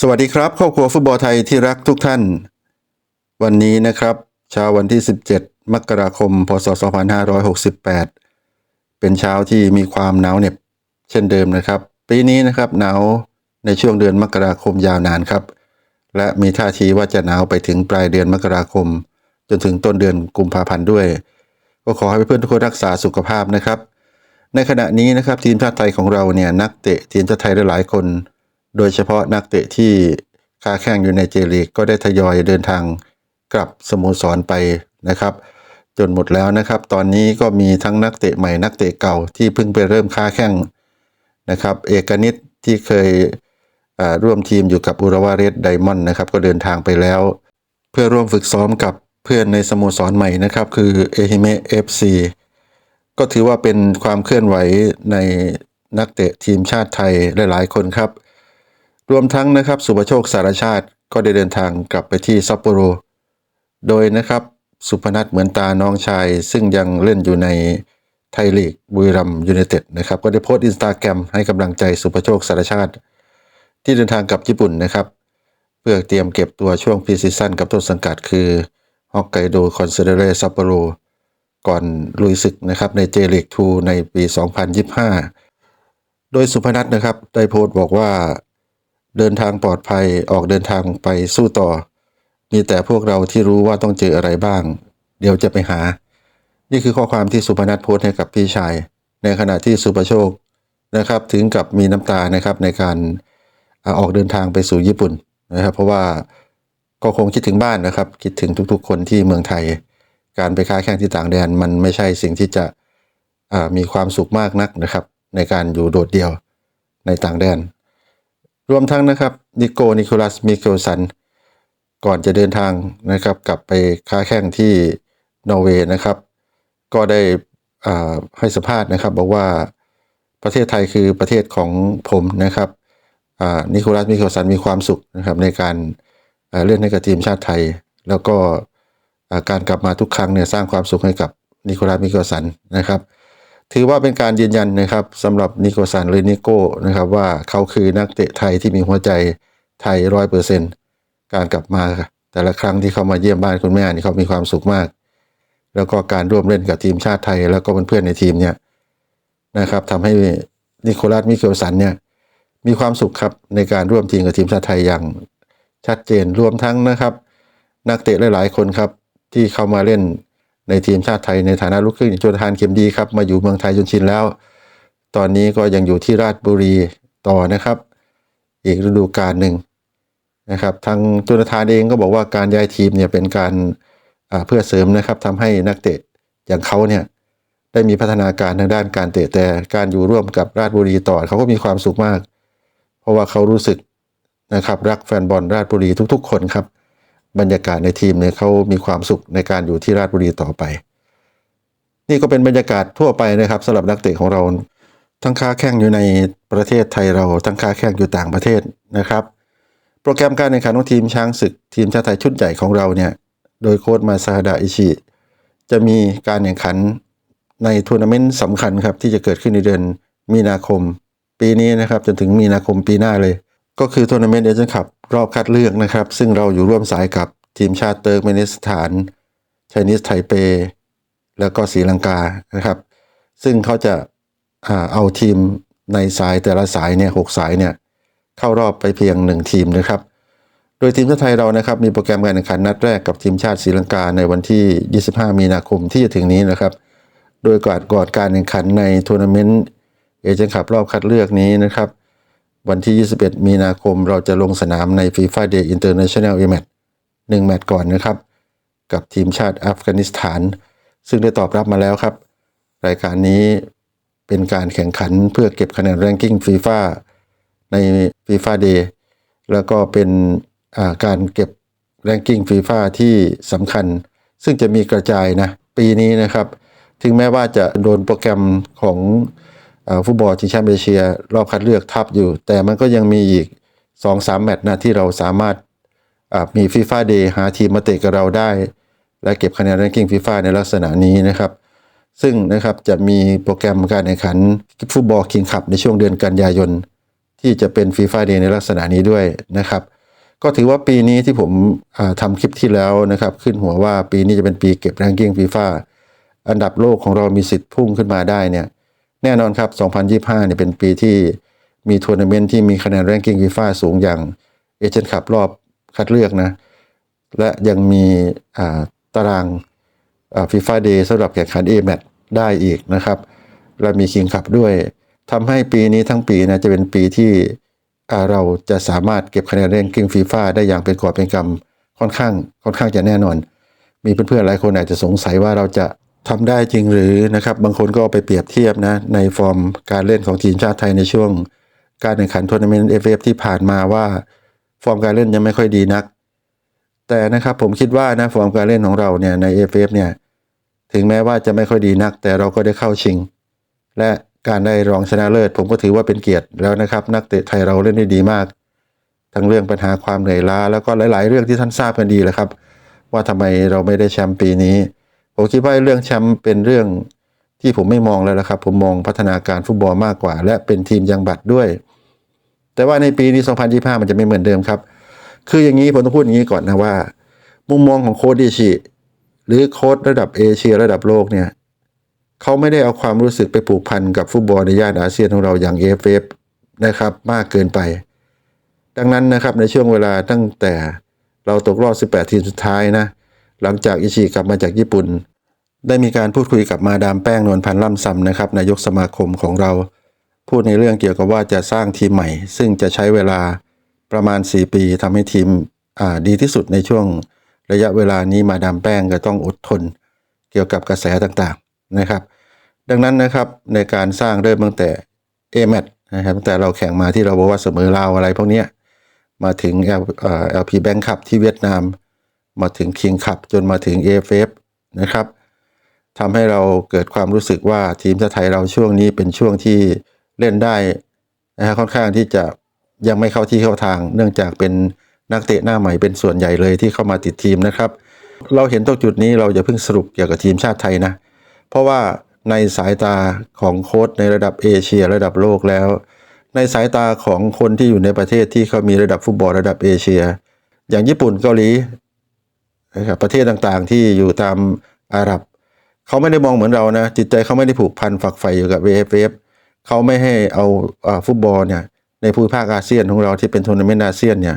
สวัสดีครับครอบครัวฟุตบอลไทยที่รักทุกท่าน วันนี้นะครับเช้าวันที่ 17 มกราคม พศ 2568 เป็นเช้าที่มีความหนาวเหน็บเช่นเดิมนะครับ ปีนี้นะครับหนาวในช่วงเดือนมกราคมยาวนานครับ และมีท่าทีว่าจะหนาวไปถึงปลายเดือนมกราคม จนถึงต้นเดือนกุมภาพันธ์ด้วย ก็ขอให้เพื่อนๆทุกคนรักษาสุขภาพนะครับ ในขณะนี้นะครับทีมชาติไทยของเราเนี่ยนักเตะทีมชาติไทยหลายๆคน โดยเฉพาะนักเตะที่ค้าแข่งอยู่ในเจลีกก็ได้ทยอยเดินทางกลับสโมสรไปนะครับ จนหมดแล้วนะครับ ตอนนี้ก็มีทั้งนักเตะใหม่นักเตะเก่าที่เพิ่งไปเริ่มค้าแข่งนะครับ เอกนิตที่เคยร่วมทีมอยู่กับอุรวาเรสไดมอนด์นะครับ ก็เดินทางไปแล้ว เพื่อร่วมฝึกซ้อมกับเพื่อนในสโมสรใหม่นะครับ คือเอฮิเมเอฟซี ก็ถือว่าเป็นความเคลื่อนไหวในนักเตะทีมชาติไทยหลาย ๆ คนครับ รวมทั้งนะครับสุภโชคสารชาติก็ได้เดินทางกลับไปที่ซัปโปโร โดยนะครับสุพนัทเหมือนตาน้องชาย ซึ่งยังเล่นอยู่ในไทยลีกบุรีรัมยูไนเต็ดนะครับ ก็ได้โพสต์อินสตาแกรมให้กำลังใจสุภโชคสารชาติ ที่เดินทางกลับญี่ปุ่นนะครับ เพื่อเตรียมเก็บตัวช่วงพรีซีซั่นกับต้นสังกัดคือฮอกไกโดคอนเซเดเรซัปโปโร ก่อนลุยศึกนะครับในเจลีก2ในปี 2025 โดยสุพนัทนะครับได้โพสต์บอกว่าเดินทางปลอดภัยออกเดินทางไปสู้ต่อ มีแต่พวกเราที่รู้ว่าต้องเจออะไรบ้าง เดี๋ยวจะไปหา นี่คือข้อความที่สุพนัทโพสต์ให้กับพี่ชาย ในขณะที่สุประโชคนะครับถึงกับมีน้ำตานะครับในการออกเดินทางไปสู่ญี่ปุ่นนะครับ เพราะว่าก็คงคิดถึงบ้านนะครับ คิดถึงทุกๆ คนที่เมืองไทย การไปค้าแข่งที่ต่างแดนมันไม่ใช่สิ่งที่จะมีความสุขมากนักนะครับ ในการอยู่โดดเดี่ยวในต่างแดน รวมทั้งนะครับนิโกนิโคลัสมิเคลสันก่อนจะเดินทางนะครับ กลับไปค้าแข่งที่นอร์เวย์นะครับ ก็ได้ให้สัมภาษณ์นะครับบอกว่าประเทศไทยคือประเทศของผมนะครับนิโคลัสมิเคลสันมีความสุขนะครับในการเล่นให้กับทีมชาติไทย แล้วก็ การกลับมาทุกครั้งเนี่ยสร้างความสุขให้กับนิโคลัสมิเคลสันนะครับ ถือว่าเป็นการยืนยันนะครับสำหรับนิโคสันหรือนิโก้นะครับว่าเขาคือนักเตะไทยที่มีหัวใจไทยร้อยเปอร์เซ็นการกลับมาแต่ละครั้งที่เขามาเยี่ยมบ้านคุณแม่นี่เขามีความสุขมาก แล้วก็การร่วมเล่นกับทีมชาติไทย แล้วก็เพื่อนๆในทีมเนี่ยนะครับทำให้นิโคลัสมิเคลสันเนี่ยมีความสุขครับในการร่วมทีมกับทีมชาติไทยอย่างชัดเจนรวมทั้งนะครับ นักเตะหลายๆคนครับ ที่เข้ามาเล่นในทีมชาติไทยในฐานะลูกครึ่งโจทานเข็มดีครับมาอยู่เมืองไทยจนชินแล้ว ตอนนี้ก็ยังอยู่ที่ราชบุรีต่อนะครับ อีกฤดูกาลหนึ่งนะครับทางโจทานเองก็บอกว่าการย้ายทีมเนี่ยเป็นการเพื่อเสริมนะครับทำให้นักเตะอย่างเขาเนี่ยได้มีพัฒนาการทางด้านการเตะแต่การอยู่ร่วมกับราชบุรีต่อเขาก็มีความสุขมาก เพราะว่าเขารู้สึกนะครับรักแฟนบอลราชบุรีทุก ๆ คนครับ บรรยากาศในทีมเนี่ยเขามีความสุขในการอยู่ที่ราชบุรีต่อไป นี่ก็เป็นบรรยากาศทั่วไปนะครับสำหรับนักเตะของเรา ทั้งค้าแข่งอยู่ในประเทศไทยเรา ทั้งค้าแข่งอยู่ต่างประเทศนะครับ โปรแกรมการแข่งขันของทีมช้างศึกทีมชาติไทยชุดใหญ่ของเราเนี่ยโดยโค้ชมาซาฮาอิชิจะมีการแข่งขันในทัวร์นาเมนต์สำคัญครับที่จะเกิดขึ้นในเดือนมีนาคม ปีนี้นะครับจนถึงมีนาคมปีหน้าเลย ก็คือทัวร์นาเมนต์เอเชียนคัพ รอบคัดเลือกนะครับ ซึ่งเราอยู่ร่วมสายกับทีมชาติเติร์กเมนิสถานไชนีสไทเป แล้วก็ศรีลังกานะครับ ซึ่งเขาจะเอาทีมในสายแต่ละสายเนี่ยหกสายเนี่ยเข้ารอบไปเพียงหนึ่งทีมนะครับ โดยทีมชาติไทยเรานะครับ มีโปรแกรมการแข่งขันนัดแรกกับทีมชาติศรีลังกาในวันที่ 25 มีนาคมที่จะถึงนี้นะครับ โดยกอนก่อนการแข่งขันในทัวร์นาเมนต์เอเชียนคัพรอบคัดเลือกนี้นะครับ วันที่ 21 มีนาคมเราจะลงสนามใน FIFA Day International e m a t หนึ่งแมตช์ก่อนนะครับ กับทีมชาติอัฟกานิสถาน ซึ่งได้ตอบรับมาแล้วครับ รายการนี้เป็นการแข่งขันเพื่อเก็บคะแนน ranking FIFA ใน FIFA Day แล้วก็เป็นาการเก็บ ranking FIFA ที่สำคัญ ซึ่งจะมีกระจายนะ ปีนี้นะครับ ถึงแม้ว่าจะโดนโปรแกรมของ ฟุตบอลชิงแชมป์เอเชีย รอบคัดเลือกทับอยู่ แต่มันก็ยังมีอีก 2-3 แมตช์นะที่เราสามารถมีฟีฟ่าเดย์หาทีมมาเตะกับเราได้ และเก็บคะแนน ranking FIFA ในลักษณะนี้นะครับ ซึ่งนะครับจะมีโปรแกรมการแข่งขันฟุตบอลคิงคัพในช่วงเดือนกันยายน ที่จะเป็นฟีฟ่าเดย์ในลักษณะนี้ด้วยนะครับก็ถือว่าปีนี้ที่ผมอ่าทำคลิปที่แล้วนะครับ ขึ้นหัวว่าปีนี้จะเป็นปีเก็บแรงกิ้งฟีฟ่าอันดับโลกของเรามีสิทธิ์พุ่งขึ้นมาได้เนี่ย แน่นอนครับ 2025เนี่ยเป็นปีที่มีทัวร์นาเมนต์ที่มีคะแนนแรงกิ้งฟีฟ่าสูงอย่างเอเชียนคัพรอบคัดเลือกนะ และยังมีาตารางฟีฟ่าเดย์สำหรับแข่งขัน a m a t ได้อีกนะครับ และมีคิงคัพด้วยทำให้ปีนี้ทั้งปีนะจะเป็นปีที่เราจะสามารถเก็บคะแนนแรงกิ้งฟีฟ่าได้อย่างเป็นกอบเป็นกำค่อนข้างค่อนข้างจะแน่นอน มีเพื่อนๆหลายคนอาจจะสงสัยว่าเราจะ ทำได้จริงหรือนะครับ บางคนก็เอาไปเปรียบเทียบนะ ในฟอร์มการเล่นของทีมชาติไทยในช่วง การแข่งขันทัวร์นาเมนต์เอฟเอฟที่ผ่านมาว่า ฟอร์มการเล่นยังไม่ค่อยดีนัก แต่นะครับผมคิดว่านะฟอร์มการเล่นของเราเนี่ยใน AFF เนี่ยถึงแม้ว่าจะไม่ค่อยดีนัก แต่เราก็ได้เข้าชิง และการได้รองชนะเลิศ ผมก็ถือว่าเป็นเกียรติแล้วนะครับ นักเตะไทยเราเล่นได้ดีมาก ทั้งเรื่องปัญหาความเหนื่อยล้าแล้วก็หลาย ๆ เรื่องที่ท่านทราบกันดีแหละครับ ว่าทำไมเราไม่ได้แชมป์ปีนี้ ผมคิดว่าเรื่องแชมป์เป็นเรื่องที่ผมไม่มองแล้วละครับ ผมมองพัฒนาการฟุตบอลมากกว่า และเป็นทีมยังบัตรด้วย แต่ว่าในปีนี้ 2025 มันจะไม่เหมือนเดิมครับ คืออย่างนี้ผมต้องพูดอย่างนี้ก่อนนะว่า มุมมองของโค้ดดิชิหรือโค้ดระดับเอเชียระดับโลกเนี่ยเขาไม่ได้เอาความรู้สึกไปผูกพันกับฟุตบอลในย่านอาเซียนของเราอย่าง AFF นะครับมากเกินไป ดังนั้นนะครับในช่วงเวลาตั้งแต่เราตกรอบ 18 ทีมสุดท้ายนะหลังจากอิชิกลับมาจากญี่ปุ่น ได้มีการพูดคุยกับมาดามแป้งนวลพันธ์ล่ำซำนะครับนายกสมาคมของเรา พูดในเรื่องเกี่ยวกับว่าจะสร้างทีมใหม่ ซึ่งจะใช้เวลาประมาณ 4 ปีทำให้ทีมอ่าดีที่สุดในช่วงระยะเวลานี้มาดามแป้งก็ต้องอดทน เกี่ยวกับกระแสต่างๆนะครับ ดังนั้นนะครับในการสร้างเริ่มตั้งแต่ a m a t นะครับตั้งแต่เราแข่งมาที่เราบอกว่าเสมอลาวอะไรพวกนี้มาถึงเอ่อ LP Bank Cup ที่เวียดนาม มาถึง King Cup จนมาถึง AFF นะครับ ทำให้เราเกิดความรู้สึกว่าทีมชาติไทยเราช่วงนี้เป็นช่วงที่เล่นได้นะฮะค่อนข้างที่จะยังไม่เข้าที่เข้าทาง เนื่องจากเป็นนักเตะหน้าใหม่เป็นส่วนใหญ่เลยที่เข้ามาติดทีมนะครับ เราเห็นตรงจุดนี้เราจะเพิ่งสรุปเกี่ยวกับทีมชาติไทยนะ เพราะว่าในสายตาของโค้ชในระดับเอเชียระดับโลกแล้ว ในสายตาของคนที่อยู่ในประเทศที่เขามีระดับฟุตบอลระดับเอเชีย อย่างญี่ปุ่นเกาหลีนะครับประเทศต่างๆที่อยู่ตามอาหรับ เขาไม่ได้มองเหมือนเรานะ จิตใจเขาไม่ได้ผูกพันฝักใฝ่อยู่กับ VFF เขาไม่ให้เอาอฟุตบอลเนี่ยในภูมิภาคอาเซียนของเราที่เป็นทัวร์นาเมนต์อาเซียนเนี่ย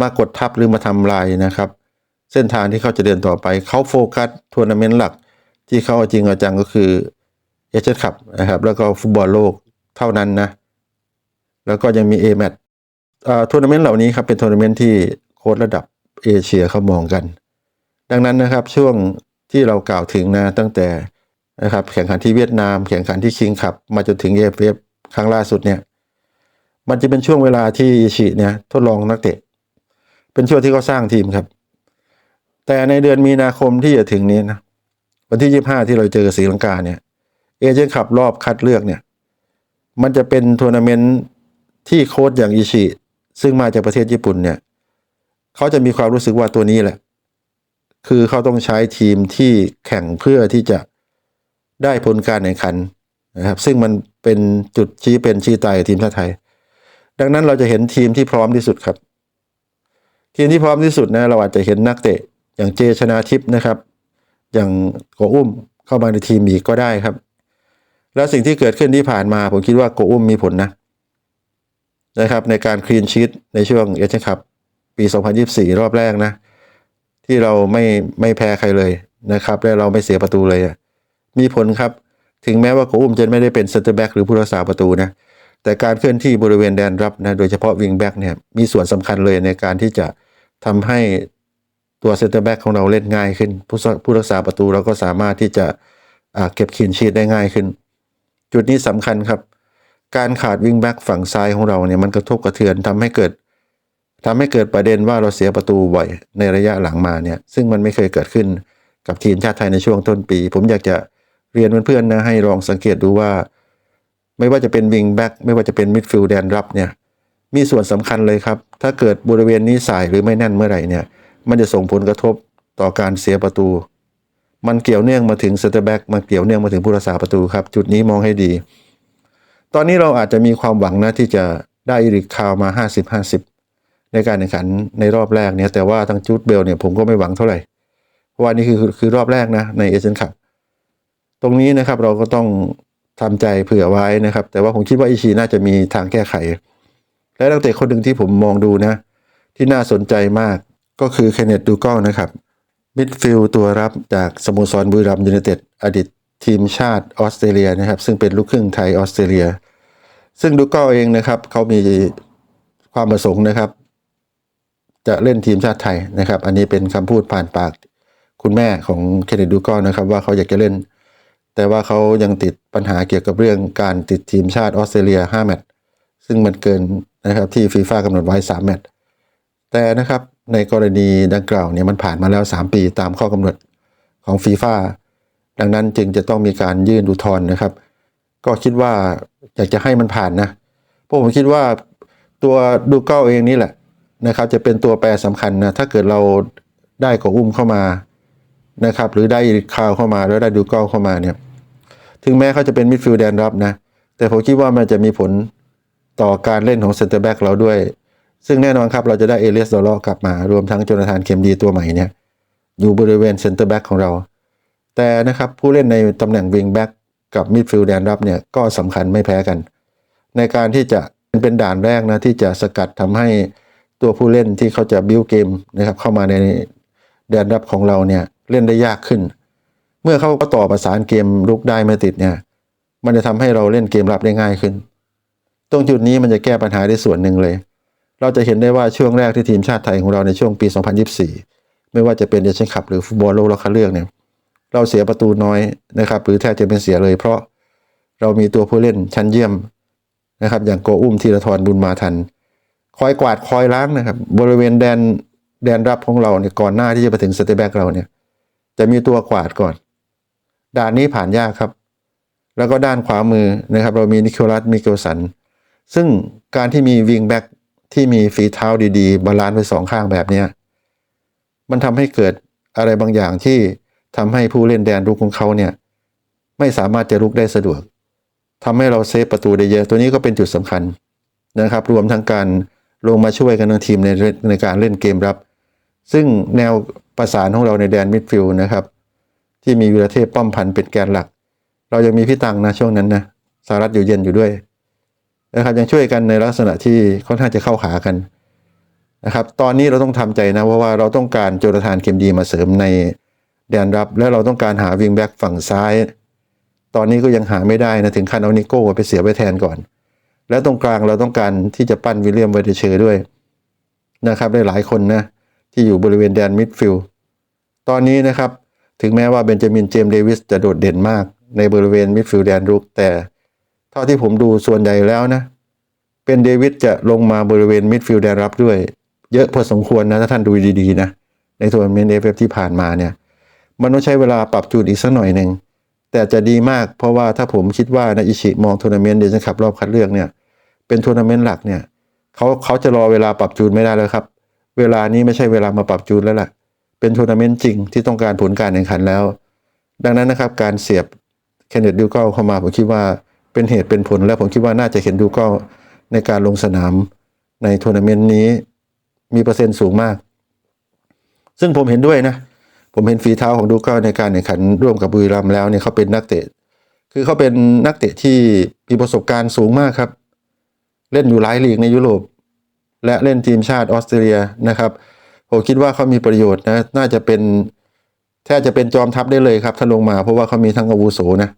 มากดทับหรือมาทำลายนะครับ เส้นทางที่เขาจะเดินต่อไปเขาโฟกัสทัวร์นาเมนต์หลัก ที่เขาจริงเอาจังก็คือเอเชียนคัพนะครับ แล้วก็ฟุตบอลโลกเท่านั้นนะ แล้วก็ยังมี a m a t อ่าทัวร์นาเมนต์เหล่านี้ครับเป็นทัวร์นาเมนต์ที่โค้ชระดับเอเชียเขามองกัน ดังนั้นนะครับช่วง ที่เรากล่าวถึงนะตั้งแต่นะครับแข่งขันที่เวียดนาม แข่งขันที่คิงคับมาจนถึงเอฟเอฟครั้งล่าสุดเนี่ยมันจะเป็นช่วงเวลาที่อิชิเนี่ยทดลองนักเตะ เป็นช่วงที่เขาสร้างทีมครับ แต่ในเดือนมีนาคมที่จะถึงนี้นะวันที่ยี่ห้าที่เราเจอศรีลังกาเนี่ยเอเชียนคัพรอบคัดเลือกเนี่ย มันจะเป็นทัวร์นาเมนต์ที่โค้ชอย่างอิชิซึ่งมาจากประเทศญี่ปุ่นเนี่ยเขาจะมีความรู้สึกว่าตัวนี้แหละ คือเขาต้องใช้ทีมที่แข่งเพื่อที่จะได้ผลการแข่งขันนะครับ ซึ่งมันเป็นจุดชี้เป็นชี้ตายของทีมชาติไทย ดังนั้นเราจะเห็นทีมที่พร้อมที่สุดครับ ทีมที่พร้อมที่สุดนะเราอาจจะเห็นนักเตะ อย่างเจชนาทิพย์นะครับ อย่างโกอุ้มเข้ามาในทีมอีกก็ได้ครับ แล้วสิ่งที่เกิดขึ้นที่ผ่านมาผมคิดว่าโกอุ้มมีผลนะนะครับในการคลีนชีตในช่วงเอเชียนคัพปี 2024 รอบแรกนะ ที่เราไม่ไม่แพ้ใครเลยนะครับ และเราไม่เสียประตูเลยมีผลครับ ถึงแม้ว่าโกอุ้มจะไม่ได้เป็นเซนเตอร์แบ็กหรือผู้รักษาประตูนะแต่การเคลื่อนที่บริเวณแดนรับนะโดยเฉพาะวิงแบ็กเนี่ยมีส่วนสำคัญเลยในการที่จะทำให้ตัวเซนเตอร์แบ็กของเราเล่นง่ายขึ้น ผู้ผู้รักษาประตูเราก็สามารถที่จะเก็บคีนชีตได้ง่ายขึ้น จุดนี้สำคัญครับ การขาดวิงแบ็กฝั่งซ้ายของเราเนี่ยมันกระทบกระเทือนทำให้เกิด ทำให้เกิดประเด็นว่าเราเสียประตูบ่อยในระยะหลังมาเนี่ยซึ่งมันไม่เคยเกิดขึ้นกับทีมชาติไทยในช่วงต้นปี ผมอยากจะเรียนเพื่อนๆนะให้ลองสังเกตดูว่า ไม่ว่าจะเป็นวิงแบ็กไม่ว่าจะเป็นมิดฟิลด์แดนรับเนี่ยมีส่วนสำคัญเลยครับ ถ้าเกิดบริเวณนี้สายหรือไม่แน่นเมื่อไหร่เนี่ยมันจะส่งผลกระทบต่อการเสียประตู มันเกี่ยวเนื่องมาถึงเซนเตอร์แบ็กมันเกี่ยวเนื่องมาถึงผู้รักษาประตูครับ จุดนี้มองให้ดี ตอนนี้เราอาจจะมีความหวังนะที่จะได้อีริกคาวมา 50-50 ในการแข่งขันในรอบแรกเนี่ยแต่ว่าทางจูดเบลเนี่ยผมก็ไม่หวังเท่าไหร่ เพราะว่านี่คือคือรอบแรกนะในเอเชียนคัพตรงนี้นะครับเราก็ต้องทำใจเผื่อไว้นะครับ แต่ว่าผมคิดว่าอิชิน่าจะมีทางแก้ไข และนักเตะคนหนึ่งที่ผมมองดูนะ ที่น่าสนใจมากก็คือเคนเนตดูกอลนะครับมิดฟิลตัวรับจากสโมสรบุรีรัมยูไนเต็ดอดีตทีมชาติออสเตรเลียนะครับ ซึ่งเป็นลูกครึ่งไทยออสเตรเลีย ซึ่งดูกอลเองนะครับเขามีความประสงค์นะครับ จะเล่นทีมชาติไทยนะครับ อันนี้เป็นคำพูดผ่านปากคุณแม่ของเคนเนตดูกอลนะครับ ว่าเขาอยากจะเล่น แต่ว่าเขายังติดปัญหาเกี่ยวกับเรื่องการติดทีมชาติออสเตรเลีย5แมตช์ซึ่งมันเกินนะครับที่ฟีฟ่ากำหนดไว้3แมตช์แต่นะครับในกรณีดังกล่าวเนี่ยมันผ่านมาแล้ว 3 ปีตามข้อกำหนดของฟีฟ่าดังนั้นจึงจะต้องมีการยื่นอุทธรณ์นะครับ ก็คิดว่าอยากจะให้มันผ่านนะเพราะผมคิดว่าตัวดูเก้าเองนี่แหละ นะครับจะเป็นตัวแปรสำคัญนะถ้าเกิดเราได้กองอุ้มเข้ามานะครับหรือได้คาวเข้ามาแล้วได้ดูเก้าเข้ามาเนี่ยถึงแม้เขาจะเป็นมิดฟิลด์แดนรับนะแต่ผมคิดว่ามันจะมีผลต่อการเล่นของเซนเตอร์แบ็กเราด้วย ซึ่งแน่นอนครับเราจะได้เอเลียสดอลกลับมารวมทั้งโจนาธานเคมดีตัวใหม่เนี่ยอยู่บริเวณเซนเตอร์แบ็กของเรา แต่นะครับผู้เล่นในตำแหน่งวิงแบ็กกับมิดฟิลด์แดนรับเนี่ยก็สำคัญไม่แพ้กัน ในการที่จะเป็นด่านแรกนะที่จะสกัดทำให้ ตัวผู้เล่นที่เขาจะบิวเกมนะครับเข้ามาในแดนรับของเราเนี่ยเล่นได้ยากขึ้น เมื่อเขาก็ต่อประสานเกมลุกได้ไม่ติดเนี่ยมันจะทำให้เราเล่นเกมรับได้ง่ายขึ้น ตรงจุดนี้มันจะแก้ปัญหาได้ส่วนหนึ่งเลย เราจะเห็นได้ว่าช่วงแรกที่ทีมชาติไทยของเราในช่วงปี 2024 ไม่ว่าจะเป็นเอเชียนคัพหรือฟุตบอลโลกรอบคัดเลือกเนี่ยเราเสียประตูน้อยนะครับ หรือแทบจะเป็นเสียเลย เพราะเรามีตัวผู้เล่นชั้นเยี่ยมนะครับ อย่างโกอุ้มธีรทรบุญมาทัน คอยกวาดคอยล้างนะครับ บริเวณแดนแดนรับของเราเนี่ยก่อนหน้าที่จะไปถึงสเตแบ็กเราเนี่ย จะมีตัวกวาดก่อน ด่านนี้ผ่านยากครับ แล้วก็ด้านขวามือนะครับ เรามีนิโคลัสมิเกลสัน ซึ่งการที่มีวิงแบ็กที่มีฝีเท้าดีๆ บาลานซ์ไปสองข้างแบบนี้มันทำให้เกิดอะไรบางอย่างที่ทำให้ผู้เล่นแดนรุกของเขาเนี่ย ไม่สามารถจะรุกได้สะดวกทำให้เราเซฟประตูได้เยอะ ตัวนี้ก็เป็นจุดสำคัญนะครับ รวมทั้งการ ลงมาช่วยกันทั้งทีมในในการเล่นเกมรับ ซึ่งแนวประสานของเราในแดนมิดฟิลด์นะครับ ที่มีวีรเทพป้อมพันเป็นแกนหลัก เรายังมีพี่ตังนะช่วงนั้นนะสารัตอยู่เย็นอยู่ด้วยนะครับยังช่วยกันในลักษณะที่ค่อนข้างจะเข้าขากันนะครับ ตอนนี้เราต้องทำใจนะเพราะว่าเราต้องการโจรทานเกมดีมาเสริมในแดนรับ และเราต้องการหาวิงแบ็กฝั่งซ้าย ตอนนี้ก็ยังหาไม่ได้นะถึงขั้นเอานิโก้ไปเสียไปแทนก่อน แล้วตรงกลางเราต้องการที่จะปั้นวิลเลียมไวเดเชอร์ด้วยนะครับได้หลายคนนะที่อยู่บริเวณแดนมิดฟิลด์ตอนนี้นะครับถึงแม้ว่าเบนจามินเจมส์เดวิสจะโดดเด่นมากในบริเวณมิดฟิลด์แดนรุกแต่เท่าที่ผมดูส่วนใหญ่แล้วนะ เป็นเดวิดจะลงมาบริเวณมิดฟิลด์แดนรับด้วย เยอะพอสมควรนะ ถ้าท่านดูดีๆนะ ในทัวร์นาเมนต์เอฟเอฟที่ผ่านมาเนี่ย มันต้องใช้เวลาปรับจูนอีกสักหน่อยหนึ่ง แต่จะดีมากเพราะว่าถ้าผมคิดว่านะอิชิมองทัวร์นาเมนต์เดชันคับรอบคัดเลือกเนี่ยเป็นทัวร์นาเมนต์หลักเนี่ยเขาเขาจะรอเวลาปรับจูนไม่ได้แล้วครับ เวลานี้ไม่ใช่เวลามาปรับจูนแล้วล่ะ เป็นทัวร์นาเมนต์จริงที่ต้องการผลการแข่งขันแล้ว ดังนั้นนะครับการเสียบเคนเนตดิวก็เข้ามาผมคิดว่าเป็นเหตุเป็นผลและผมคิดว่าน่าจะเห็นดูก็ในการลงสนามในทัวร์นาเมนต์นี้มีเปอร์เซ็นต์สูงมาก ซึ่งผมเห็นด้วยนะ ผมเห็นฝีเท้าของดูก็ในการแข่งขันร่วมกับบุรีรัมย์แล้วเนี่ยเขาเป็นนักเตะ คือเขาเป็นนักเตะที่มีประสบการณ์สูงมากครับ เล่นอยู่หลายลีกในยุโรป และเล่นทีมชาติออสเตรเลียนะครับผมคิดว่าเขามีประโยชน์นะน่าจะเป็นแทบจะเป็นจอมทัพได้เลยครับถ้าลงมาเพราะว่าเขามีทั้งอาวุโสนะ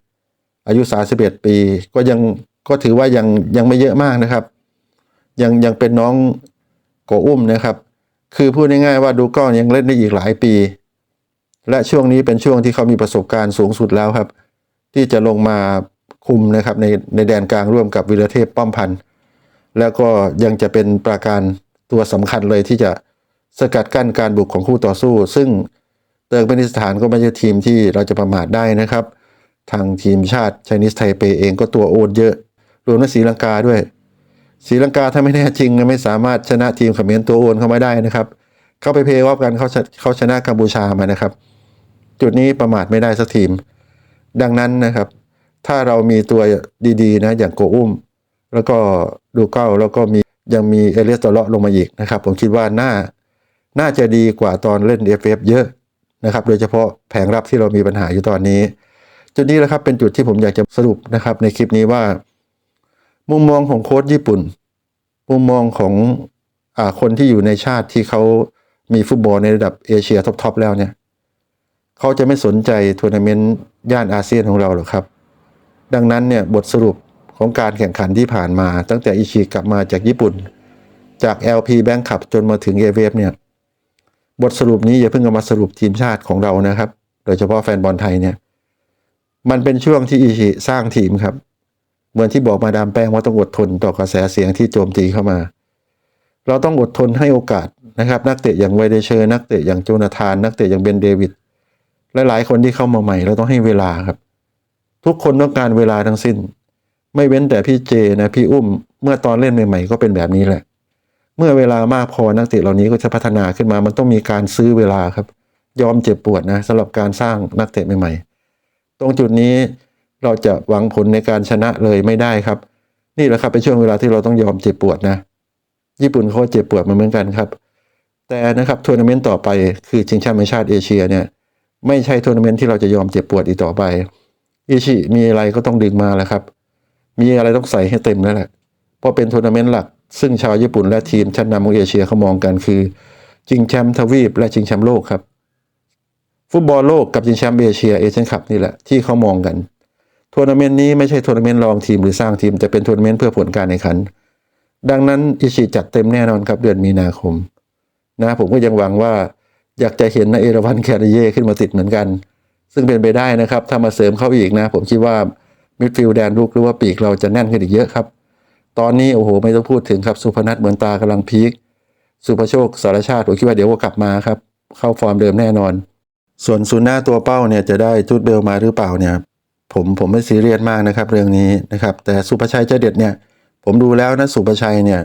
อายุ 31 ปีก็ยังก็ถือว่ายังยังไม่เยอะมากนะครับ ยังยังเป็นน้องโกอุ้มนะครับ คือพูดง่ายๆว่าดูก้อนยังเล่นได้อีกหลายปี และช่วงนี้เป็นช่วงที่เขามีประสบการณ์สูงสุดแล้วครับ ที่จะลงมาคุมนะครับในในแดนกลางร่วมกับวิรเทพป้อมพันธ์แล้วก็ยังจะเป็นประการตัวสำคัญเลยที่จะสกัดกั้นการบุกของคู่ต่อสู้ ซึ่งเติร์กเมนิสถานก็ไม่ใช่ทีมที่เราจะประมาทได้นะครับ ทางทีมชาติไชนีสไทเปเองก็ตัวโอนเยอะ รวมทั้งศรีลังกาด้วยศรีลังกาถ้าไม่แน่จริงนะไม่สามารถชนะทีมเขมรตัวโอนเข้ามาได้นะครับ เข้าไปเพย์ออฟกันเขาเขาชนะกัมพูชามานะครับ จุดนี้ประมาทไม่ได้สักทีม ดังนั้นนะครับ ถ้าเรามีตัวดีๆนะอย่างโกอุ้ม แล้วก็ดูเก้าแล้วก็มียังมีเอเลสตอเลาะลงมาอีกนะครับ ผมคิดว่าน่าน่าจะดีกว่าตอนเล่น FF เยอะนะครับ โดยเฉพาะแผงรับที่เรามีปัญหาอยู่ตอนนี้ จุดนี้แหละครับเป็นจุดที่ผมอยากจะสรุปนะครับ ในคลิปนี้ว่า มุมมองของโค้ชญี่ปุ่น มุมมองของอคนที่อยู่ในชาติที่เขามีฟุตบอลในระดับเอเชียท็อปๆแล้วเนี่ย เขาจะไม่สนใจทัวร์นาเมนต์ย่านอาเซียนของเราหรอกครับ ดังนั้นเนี่ยบทสรุปของการแข่งขันที่ผ่านมา ตั้งแต่อิชิกลับมาจากญี่ปุ่น จาก LP Bank Cup จนมาถึง a v f เนี่ยบทสรุปนี้อย่าเพิ่งเอามาสรุปทีมชาติของเรานะครับ โดยเฉพาะแฟนบอลไทยเนี่ยมันเป็นช่วงที่อิชิสร้างทีมครับ เหมือนที่บอกมาดามแป้งว่าต้องอดทนต่อกระแสเสียงที่โจมตีเข้ามา เราต้องอดทนให้โอกาสนะครับ นักเตะอย่างไวเดเชอร์นักเตะอย่างโจนาธาน นักเตะอย่างเบนเดวิด หลายๆ คนที่เข้ามาใหม่เราต้องให้เวลาครับ ทุกคนต้องการเวลาทั้งสิ้น ไม่เว้นแต่พี่เจนะพี่อุ้ม เมื่อตอนเล่นใหม่ๆก็เป็นแบบนี้แหละ เมื่อเวลามากพอนักเตะเหล่านี้ก็จะพัฒนาขึ้นมา มันต้องมีการซื้อเวลาครับ ยอมเจ็บปวดนะสำหรับการสร้างนักเตะใหม่ๆ ตรงจุดนี้เราจะหวังผลในการชนะเลยไม่ได้ครับ นี่แหละครับเป็นช่วงเวลาที่เราต้องยอมเจ็บปวดนะ ญี่ปุ่นเขาเจ็บปวดมาเหมือนกันครับ แต่นะครับทัวร์นาเมนต์ต่อไปคือชิงแชมป์ชาติเอเชียเนี่ย ไม่ใช่ทัวร์นาเมนต์ที่เราจะยอมเจ็บปวดอีกต่อไป อิชิมีอะไรก็ต้องดึงมาแล้วครับ มีอะไรต้องใส่ให้เต็มแล้วแหละ เพราะเป็นทัวร์นาเมนต์หลัก ซึ่งชาวญี่ปุ่นและทีมชั้นนำของเอเชียเขามองกันคือชิงแชมป์ทวีปและชิงแชมป์โลกครับ ฟุตบอลโลกกับชิงแชมป์เอเชียเอเชียนคัพนี่แหละที่เขามองกันทัวร์นาเมนต์นี้ไม่ใช่ทัวร์นาเมนต์รองทีมหรือสร้างทีมแต่เป็นทัวร์นาเมนต์เพื่อผลการแข่งขัน ดังนั้นอิชิจัดเต็มแน่นอนครับเดือนมีนาคม นะผมก็ยังหวังว่า อยากจะเห็นนะเอราวันแคริเย่ขึ้นมาติดเหมือนกัน ซึ่งเป็นไปได้นะครับ ถ้ามาเสริมเข้าอีกนะ ผมคิดว่ามิดฟิลด์แดนลุกหรือว่าปีกเราจะแน่นขึ้นอีกเยอะครับ ตอนนี้โอ้โหไม่ต้องพูดถึงครับสุพนัทเหมือนตากำลังพีคสุภโชคสารชาติผมคิดว่าเดี๋ยวก็กลับมาครับเข้าฟอร์มเดิมแน่นอน ส่วนซูน่าตัวเป้าเนี่ยจะได้จุดเบลมาหรือเปล่าเนี่ยผมผมไม่ซีเรียสมากนะครับ เรื่องนี้นะครับ แต่สุภชัยเจเด็ดเนี่ย ผมดูแล้วนะสุภชัยเนี่ย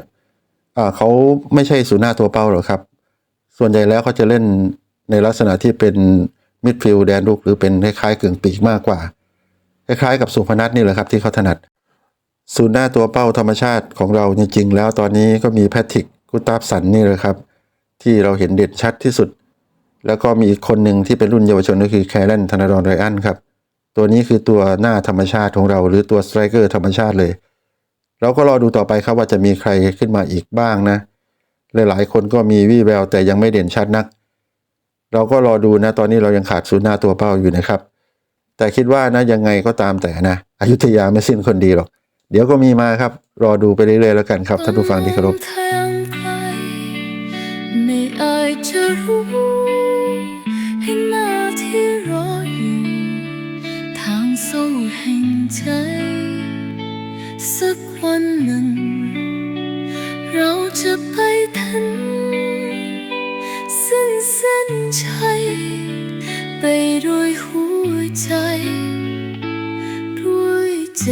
เขาไม่ใช่ศูนย์หน้าตัวเป้าหรอกครับ ส่วนใหญ่แล้วเขาจะเล่นในลักษณะที่เป็นมิดฟิลด์แดนลุกหรือเป็นคล้ายๆกึ่งปีกมากกว่า คล้ายๆกับสุพนัทนี่แหละครับที่เขาถนัดศูนย์หน้าตัวเป้าธรรมชาติของเราจริงๆแล้วตอนนี้ก็มีแพทริกกุตาฟสันนี่แหละครับ ที่เราเห็นเด่นชัดที่สุด แล้วก็มีอีกคนหนึ่งที่เป็นรุ่นเยาวชนก็คือแคลรนธนาดอนไรอันครับ ตัวนี้คือตัวหน้าธรรมชาติของเรา หรือตัวสไตรเกอร์ธรรมชาติเลย เราก็รอดูต่อไปครับว่าจะมีใครขึ้นมาอีกบ้างนะ หลายๆ คนก็มีวี่แววแต่ยังไม่เด่นชัดนัก เราก็รอดูนะ ตอนนี้เรายังขาดศูนย์หน้าตัวเป้าอยู่นะครับ แต่คิดว่านะยังไงก็ตามแต่นะอยุธยาไม่สิ้นคนดีหรอก เดี๋ยวก็มีมาครับ รอดูไปเรื่อยๆแล้วกันครับท่านผู้ฟังที่เคารพทางไกลไม่อาจจะรู้ให้หน้าที่รออยู่ทางสู้แห่งใจ สักวันหนึ่ง จะไปทันซึ้งเส้นชัยไปด้วยหัวใจ ด้วยใจ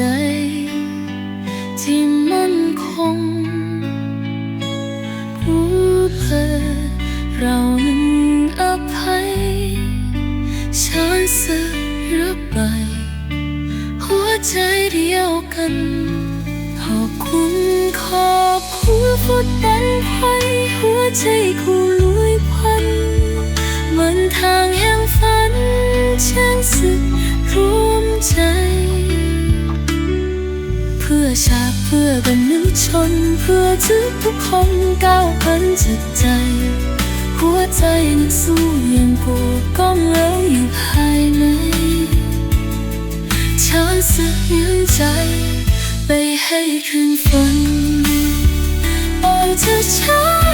ทุกคนก้าวพ้นจิตใจ หัวใจนั้นสู้ยังปวดก้องแล้วอยู่ภายในฉันสึกยังใจ ไปให้คืนฝันโอ้เธอชัด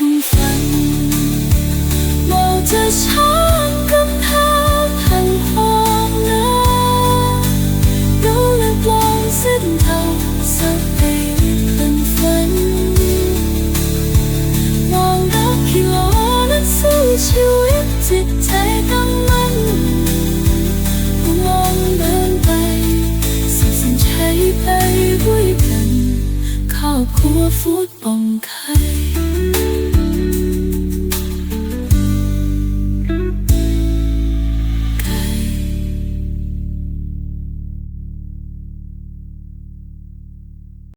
ให้ทุ่งฝั